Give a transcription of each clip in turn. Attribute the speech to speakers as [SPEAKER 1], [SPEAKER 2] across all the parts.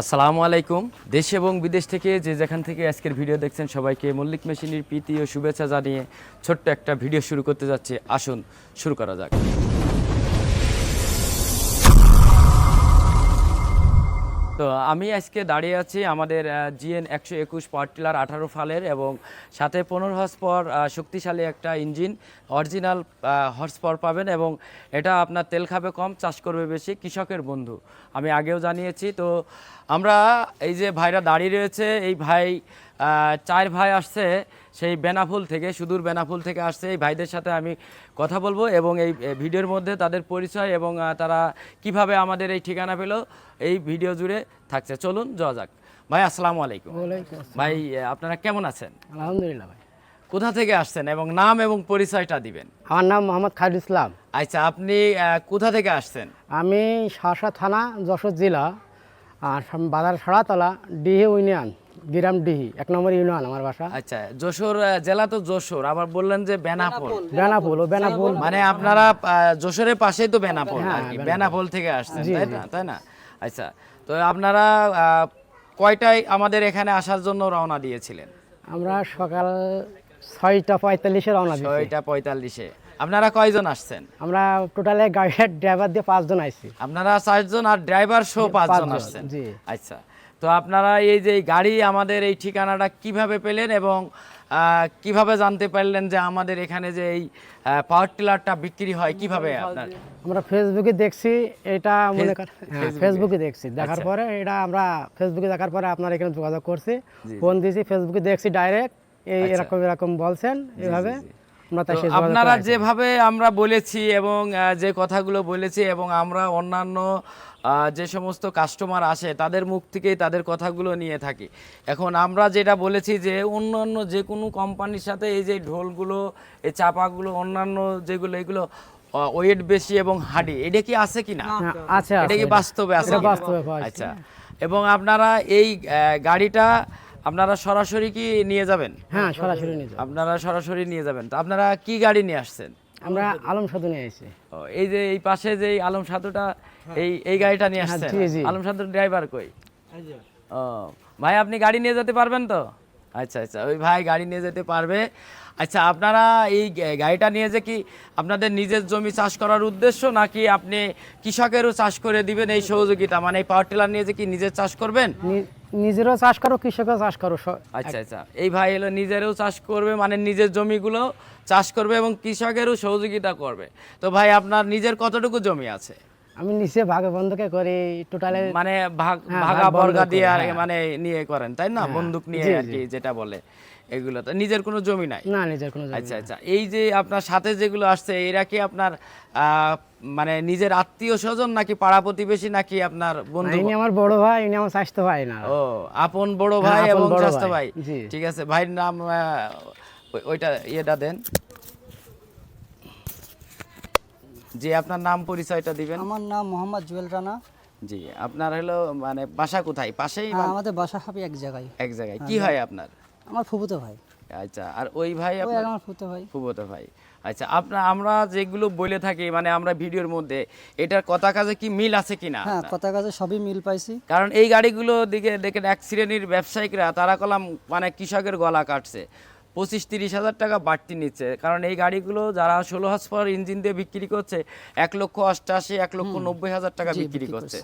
[SPEAKER 1] আসসালামু আলাইকুম। দেশ এবং বিদেশ থেকে যে যেখান থেকে আজকের ভিডিও দেখছেন সবাইকে মল্লিক মেশিনের প্রীতি ও শুভেচ্ছা জানিয়ে ছোট্ট একটা ভিডিও শুরু করতে যাচ্ছে। আসুন, শুরু করা যাক। তো আমি আজকে দাঁড়িয়ে আছি আমাদের জিএন একশো একুশ পাওয়ার টিলার আঠারো ফালের এবং সাথে পনেরো হর্স পর শক্তিশালী একটা ইঞ্জিন, অরিজিনাল হর্স পাওয়ার পাবেন এবং এটা আপনার তেল খাবে কম, চাষ করবে বেশি, কৃষকের বন্ধু। আমি আগেও জানিয়েছি, তো আমরা এই যে ভাইরা দাঁড়িয়ে রয়েছে, এই ভাই চার ভাই আসছে সেই বেনাফুল থেকে সুদূর বেনাফুল থেকে আসছে। এই ভাইদের সাথে আমি কথা বলব এবং এই ভিডিওর মধ্যে তাদের পরিচয় এবং তারা কীভাবে আমাদের এই ঠিকানা পেল এই ভিডিও জুড়ে থাকছে। চলুন যাওয়া যাক। ভাই আসসালামু আলাইকুম। ভাই আপনারা কেমন আছেন?
[SPEAKER 2] আলহামদুলিল্লাহ ভাই।
[SPEAKER 1] কোথা থেকে আসছেন এবং নাম এবং পরিচয়টা দিবেন?
[SPEAKER 2] আমার নাম মোহাম্মদ খালিদ ইসলাম।
[SPEAKER 1] আচ্ছা আপনি কোথা থেকে আসছেন?
[SPEAKER 2] আমি শাসা থানা যশোর জেলা আর বাজার সাড়াতলা ডিহি ইউনিয়ন গ্রাম ডিহি এক নম্বর ইউনিয়ন আমার বাসা।
[SPEAKER 1] আচ্ছা যশোর জেলা তো যশোর আবার বললেন যে বেনাপোল।
[SPEAKER 2] বেনাপুল। ও বেনাপুল।
[SPEAKER 1] মানে আপনারা যশোরের পাশেই তো বেনাপোল
[SPEAKER 2] হ্যাঁ,
[SPEAKER 1] আর কি
[SPEAKER 2] বেনাপোল।
[SPEAKER 1] থেকে আসছেন তাই না? তাই না? আচ্ছা তো আপনারা আহ, কয়টায় আমাদের এখানে আসার জন্য রওনা দিয়েছিলেন?
[SPEAKER 2] আমরা সকাল ছয়টা পঁয়তাল্লিশে রওনা
[SPEAKER 1] ছয়টা পঁয়তাল্লিশে। আপনারা কয়জন আসছেন
[SPEAKER 2] আমরা টোটালে গাড়ির ড্রাইভার দিয়ে পাঁচজন আইছি
[SPEAKER 1] আপনারা চারজন আর ড্রাইভার সহ পাঁচজন আসছেন
[SPEAKER 2] জি।
[SPEAKER 1] আচ্ছা তো আপনারা এই যে গাড়ি আমাদের এই ঠিকানাটা কীভাবে পেলেন এবং কীভাবে জানতে পারলেন যে আমাদের এখানে যে এই পাওয়ার টিলারটা বিক্রি হয় কীভাবে আপনার
[SPEAKER 2] আমরা ফেসবুকে দেখছি এটা মনে কর হ্যাঁ,
[SPEAKER 1] ফেসবুকে?
[SPEAKER 2] ফেসবুকে দেখছি দেখার
[SPEAKER 1] আচ্ছা।
[SPEAKER 2] পরে এটা আমরা ফেসবুকে দেখার পরে আপনার এখানে যোগাযোগ করছি ফোন দিয়েছি ফেসবুকে দেখছি ডাইরেক্ট এই
[SPEAKER 1] আচ্ছা।
[SPEAKER 2] এরকম এরকম বলছেন এভাবে
[SPEAKER 1] আপনারা যেভাবে আমরা বলেছি এবং যে কথাগুলো বলেছি এবং আমরা অন্যান্য যে সমস্ত কাস্টমার আসে তাদের মুখ থেকেই তাদের কথাগুলো নিয়ে থাকি। এখন আমরা যেটা বলেছি যে অন্যান্য যে কোনো কোম্পানির সাথে এই যে ঢোলগুলো এই চাপাগুলো অন্যান্য যেগুলো এগুলো ওয়েট বেশি এবং হাডি এটা কি আছে কি না?
[SPEAKER 2] আছে
[SPEAKER 1] এটা কি বাস্তবে আছে
[SPEAKER 2] বাস্তবে
[SPEAKER 1] আচ্ছা। এবং আপনারা এই গাড়িটা আপনারা সরাসরি কি নিয়ে যাবেন?
[SPEAKER 2] হ্যাঁ সরাসরি নিয়ে যাও
[SPEAKER 1] আপনারা সরাসরি নিয়ে যাবেন। তো আপনারা কি গাড়ি নিয়ে আসছেন?
[SPEAKER 2] আমরা আলম সাধু নিয়ে আইছি
[SPEAKER 1] ও, এই যে এই পাশে যে এই আলম সাধুটা এই এই গাড়িটা নিয়ে আসছেন?
[SPEAKER 2] হ্যাঁ। জি, জি।
[SPEAKER 1] আলম সাধুর ড্রাইভার কই? ও ভাই আপনি গাড়ি নিয়ে যেতে পারবেন তো? আচ্ছা আচ্ছা ওই ভাই গাড়ি নিয়ে যেতে পারবে। আচ্ছা আপনারা এই গাড়িটা নিয়ে যে কি আপনাদের নিজের জমি চাষ করার উদ্দেশ্য নাকি আপনি কৃষকেরও চাষ করে দিবেন এই সহযোগিতা? মানে এই পাওয়ার টিলার নিয়ে যে কি নিজের চাষ করবেন?
[SPEAKER 2] নিজেরও চাষ করো কৃষকও চাষ করো
[SPEAKER 1] আচ্ছা আচ্ছা। এই ভাই হলো নিজেরও চাষ করবে মানে নিজের জমিগুলো চাষ করবে এবং কৃষকেরও সহযোগিতা করবে। তো ভাই আপনার নিজের কতটুকু জমি আছে?
[SPEAKER 2] আমি নিচে ভাগে বন্ধকে করি টোটালে
[SPEAKER 1] মানে ভাগ
[SPEAKER 2] হ্যাঁ,
[SPEAKER 1] ভাগা বর্গা দিয়ে আর
[SPEAKER 2] হ্যাঁ।
[SPEAKER 1] মানে নিয়ে করেন তাই না? বন্দুক নিয়ে আর কি যেটা বলে এগুলো। তো নিজের কোনো জমি নাই?
[SPEAKER 2] না নিজের কোনো জমি
[SPEAKER 1] আচ্ছা আচ্ছা। এই যে আপনার সাথে যেগুলো আসছে এরা কি আপনার আহ, মানে নিজের আত্মীয় স্বজন নাকি পাড়া প্রতিবেশী নাকি আপনার বন্ধু?
[SPEAKER 2] ইনি আমার বড় ভাই ইনি আমার চাষতো ভাই না।
[SPEAKER 1] ও আপন বড় ভাই
[SPEAKER 2] হ্যাঁ,
[SPEAKER 1] এবং স্বাস্থ্য ভাই। ঠিক আছে ভাইয়ের নাম ওইটা ইয়েটা দেন। জি আপনার নাম পরিচয়টা দিবেন।
[SPEAKER 3] আমার নাম মোহাম্মদ জুয়েল রানা।
[SPEAKER 1] জি আপনার হলো মানে বাসা কোথায়? পাশেই
[SPEAKER 3] হ্যাঁ, আমাদের বাসা হবে এক জায়গায়।
[SPEAKER 1] এক জায়গায়। কি হয়। আপনার?
[SPEAKER 3] আমার ফুফুতো ভাই।
[SPEAKER 1] আচ্ছা আর ওই ভাই আপনার
[SPEAKER 3] আমার ফুফুতো ভাই।
[SPEAKER 1] ফুবত ভাই। আচ্ছা আপনার আমরা যেগুলো বলে থাকি মানে আমরা ভিডিওর মধ্যে এটার কথা কাজে কি মিল আছে কিনা
[SPEAKER 3] হ্যাঁ কথা কাজে সবই মিল পাইছি।
[SPEAKER 1] কারণ এই গাড়িগুলো দিকে দেখেন এক শ্রেণির ব্যবসায়িকরা তারা কলাম মানে কৃষকের গলা কাটছে। পঁচিশ তিরিশ হাজার টাকা বাড়তি নিচ্ছে। কারণ এই গাড়িগুলো যারা ষোলো হাজ পর ইঞ্জিন দিয়ে বিক্রি করছে এক লক্ষ অষ্টাশি এক লক্ষ নব্বই হাজার টাকা বিক্রি করছে।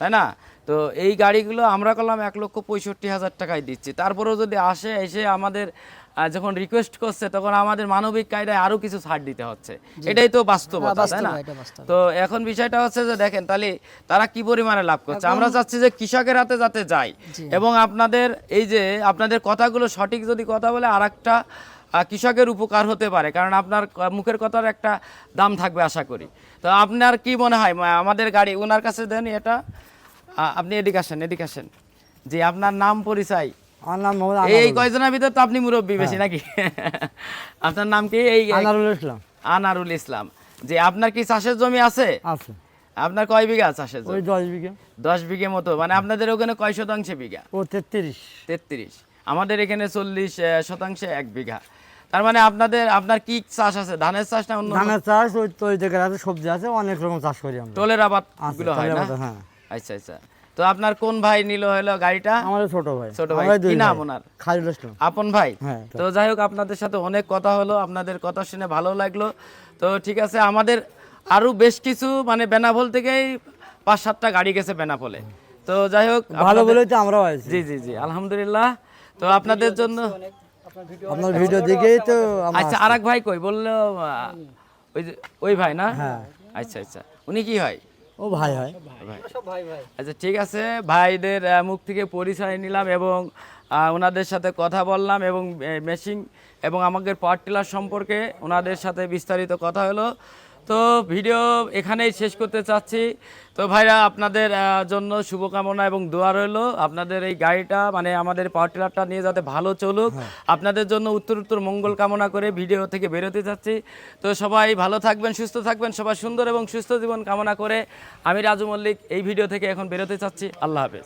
[SPEAKER 1] তাই না? তো এই গাড়িগুলো আমরা করলাম এক লক্ষ পঁয়ষট্টি হাজার টাকায় দিচ্ছি। তারপরেও যদি আসে এসে আমাদের যখন রিকোয়েস্ট করছে তখন আমাদের মানবিক কায়দায় আরও কিছু ছাড় দিতে হচ্ছে। এটাই তো বাস্তবতা তাই
[SPEAKER 3] বাস্তব,
[SPEAKER 1] না তো এখন বিষয়টা হচ্ছে যে দেখেন তাহলে তারা কি পরিমাণে লাভ করছে? আমরা চাচ্ছি যে কৃষকের হাতে যাতে যায় এবং আপনাদের এই যে আপনাদের কথাগুলো সঠিক যদি কথা বলে আর একটা কৃষকের উপকার হতে পারে কারণ আপনার মুখের কথার একটা দাম থাকবে আশা করি। তো আপনার কি মনে হয়? আমাদের গাড়ি ওনার কাছে দেন এটা। আপনি এদিকে আসেন এদিকে আসেন। যে আপনার নাম পরিচয়। এই কয়জনের ভিতর তো আপনি মুরব্বী বেশি নাকি? আপনার নাম কি? এই
[SPEAKER 2] আনারুল ইসলাম।
[SPEAKER 1] আনারুল ইসলাম। যে আপনার কি চাষের জমি আছে?
[SPEAKER 2] আছে।
[SPEAKER 1] আপনার কয় বিঘা চাষের জমি?
[SPEAKER 2] দশ বিঘা।
[SPEAKER 1] দশ বিঘে মতো। মানে আপনাদের ওখানে কয় শতাংশে বিঘা?
[SPEAKER 2] ও তেত্রিশ।
[SPEAKER 1] তেত্রিশ। আমাদের এখানে চল্লিশ শতাংশে এক বিঘা। তার মানে আপনাদের আপনার কি চাষ আছে? ধানের চাষ না অন্য
[SPEAKER 4] ধানের চাষ ওই আছে সবজি আছে অনেক রকম চাষ করি আমরা।
[SPEAKER 1] টোলের আবাদগুলো হয় না?
[SPEAKER 4] হ্যাঁ।
[SPEAKER 1] আচ্ছা আচ্ছা। তো আপনার কোন ভাই নিল হলো গাড়িটা?
[SPEAKER 4] আমাদের ছোট ভাই।
[SPEAKER 1] ছোট ভাই। কি নাম ওনার?
[SPEAKER 4] খালিদুল ইসলাম
[SPEAKER 1] আপন ভাই?
[SPEAKER 4] হ্যাঁ।
[SPEAKER 1] তো যাই হোক আপনাদের সাথে অনেক কথা হলো আপনাদের কথা শুনে ভালো লাগল। তো ঠিক আছে আমাদের আরও বেশ কিছু মানে বেনাপোল থেকেই পাঁচ সাতটা গাড়ি গেছে বেনাপোলে। তো যাই হোক
[SPEAKER 4] ভালো বলেই তো আমরাও আছি
[SPEAKER 1] জি জি জি আলহামদুলিল্লাহ। তো আপনাদের জন্য
[SPEAKER 4] আপনার ভিডিও দেখেই তো
[SPEAKER 1] আচ্ছা আরেক ভাই কই? বলল ওই ওই ভাই না? আচ্ছা আচ্ছা। উনি কি হয়?
[SPEAKER 4] ও ভাই হয়
[SPEAKER 1] ভাই। আচ্ছা ঠিক আছে ভাইদের মুখ থেকে পরিচয় নিলাম এবং ওনাদের সাথে কথা বললাম এবং মেশিং এবং আমাদের পাওয়ার টিলার সম্পর্কে ওনাদের সাথে বিস্তারিত কথা হলো। তো ভিডিও এখানেই শেষ করতে চাচ্ছি। তো ভাইরা আপনাদের জন্য শুভকামনা এবং দোয়া রইল। আপনাদের এই গাড়িটা মানে আমাদের পাওয়ার টিলারটা নিয়ে যাতে ভালো চলুক। আপনাদের জন্য উত্তর উত্তর মঙ্গল কামনা করে ভিডিও থেকে বেরোতে চাচ্ছি। তো সবাই ভালো থাকবেন সুস্থ থাকবেন সবাই সুন্দর এবং সুস্থ জীবন কামনা করে আমি রাজু মল্লিক এই ভিডিও থেকে এখন বেরোতে চাচ্ছি। আল্লাহ হাফেজ।